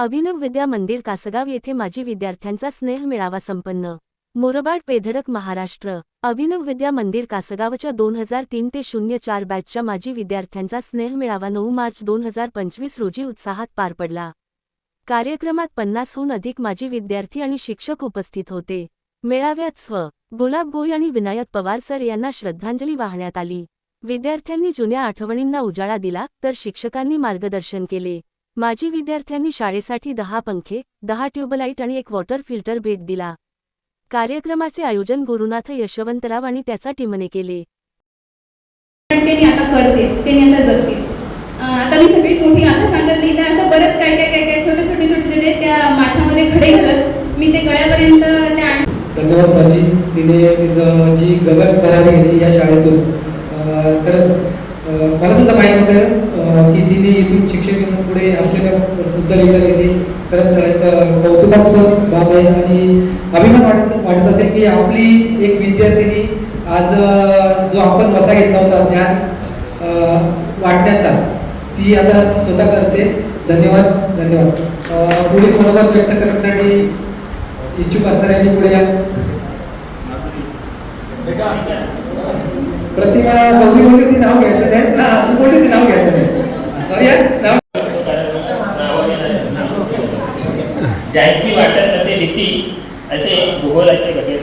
अभिनव विद्या मंदिर कासगाव येथे माजी विद्यार्थ्यांचा स्नेह मेळावा संपन्न. मोरबाड पेधडक महाराष्ट्र. अभिनव विद्या मंदिर कासगावच्या दोन हजार तीन ते शून्य चार बॅचच्या माजी विद्यार्थ्यांचा स्नेह मेळावा नऊ मार्च दोन हजार पंचवीस रोजी उत्साहात पार पडला. कार्यक्रमात पन्नासहून अधिक माजी विद्यार्थी आणि शिक्षक उपस्थित होते. मेळाव्यात स्व. गुलाब भोई आणि विनायक पवार सर यांना श्रद्धांजली वाहण्यात आली. विद्यार्थ्यांनी जुन्या आठवणींना उजाळा दिला तर शिक्षकांनी मार्गदर्शन केले. माजी विद्यार्थ्यांनी शाळेसाठी दहा पंखे दहा ट्यूबलाईट आणि एक वॉटर फिल्टर भेट दिला. कार्यक्रमाचे आयोजन गुरुनाथ यशवंतराव आणि त्याचा टीमने केले. आता करते मी आता जगते अं, आता मी सगळी मोठी आता सांगत नाही तर असं बरंच काय काय काय काय छोटे छोटे छोटे छोटे त्या माठामध्ये खडे घालत मी ते गळ्यापर्यंत त्या धन्यवाद माझी तिने तिचं जी गगन भरारी घेतली या शाळेतून. खरंच मला सुद्धा माहीत होतं की तिने इथून शिक्षक म्हणून पुढे ऑस्ट्रेलिया सुद्धा लिहिलं येते खरंच एक कौतुकास्पद बाब आहे आणि अभिमान वाटत वाटत असेल की आपली एक विद्यार्थिनी आज जो आपण वसा घेतला होता ज्ञान वाटण्याचा ती आता स्वतः करते. धन्यवाद धन्यवाद. पुढील मनोभाव व्यक्त करण्यासाठी इच्छुक असणाऱ्यांनी पुढे या. प्रतिभा गौरी बोलली ती नाव घ्यायचं नाही. ना तू बोलली ती नाव घ्यायचं नाही. सॉरी नाव. ज्यांची वाटत नसे भीती असे भूगोलाचे घटे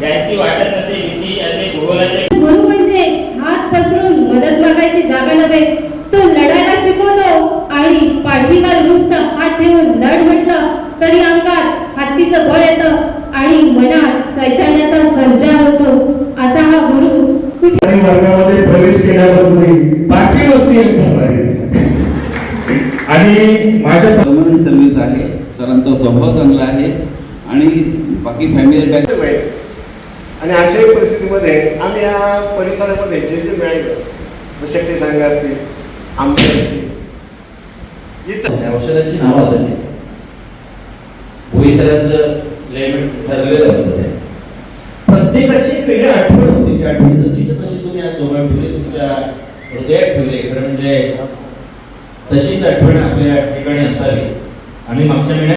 ज्यांची वाटत नसे भीती असे भूगोलाचे गुरु म्हणजे हात पसरून मदत मागायची जागा नव्हे. तो लढायला शिकवतो आणि पाठीवर नुसतं हात ठेवून लढ म्हटलं तरी अंगात हत्तीचं बळ येतं आणि मनात सैतान्याचा संचार वर्गामध्ये प्रवेश केल्याबरोबर एक आणि माझ्या गव्हर्नमेंट सर्व्हिस आहे. सरांचा स्वभाव चांगला आहे. आणि बाकी फॅमिली बॅक आणि अशाही परिस्थितीमध्ये आम्ही या परिसरामध्ये जे जे मिळालं शक्ती सांगा असतील आमच्या इथं औषधाची नाव असायची. बोईसरांचं लेमेंट ठरलेलं होतं प्रत्येकाची एक वेगळी आठवण. खरं म्हणजे तशीच आठवण आपल्या ठिकाणी असावी. आम्ही मागच्या महिन्यात